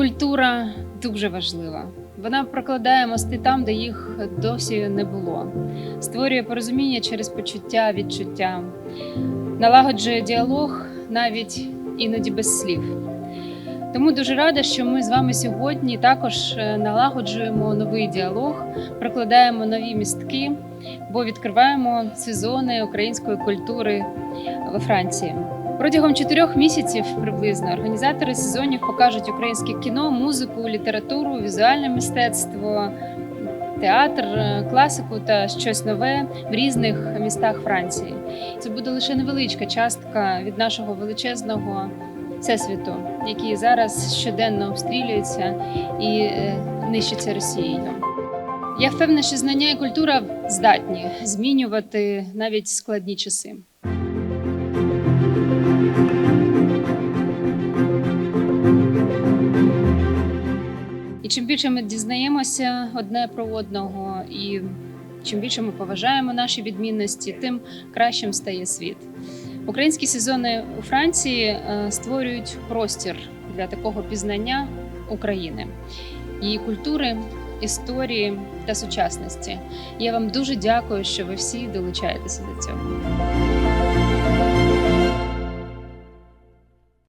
Культура дуже важлива. Вона прокладає мости там, де їх досі не було, створює порозуміння через почуття, відчуття, налагоджує діалог навіть іноді без слів. Тому дуже рада, що ми з вами сьогодні також е, налагоджуємо новий діалог, прокладаємо нові містки, бо відкриваємо сезони української культури во Франції. Протягом чотирьох місяців приблизно організатори сезонів покажуть українське кіно, музику, літературу, візуальне мистецтво, театр, е, класику та щось нове в різних містах Франції. Це буде лише невеличка частка від нашого величезного всесвіту, який зараз щоденно обстрілюється і е, нищиться Росією. Я впевнена, що знання і культура здатні змінювати навіть складні часи. Чим більше ми дізнаємося одне про одного, і чим більше ми поважаємо наші відмінності, тим кращим стає світ. Українські сезони у Франції е, створюють простір для такого пізнання України, її культури, історії та сучасності. Я вам дуже дякую, що ви всі долучаєтеся до цього.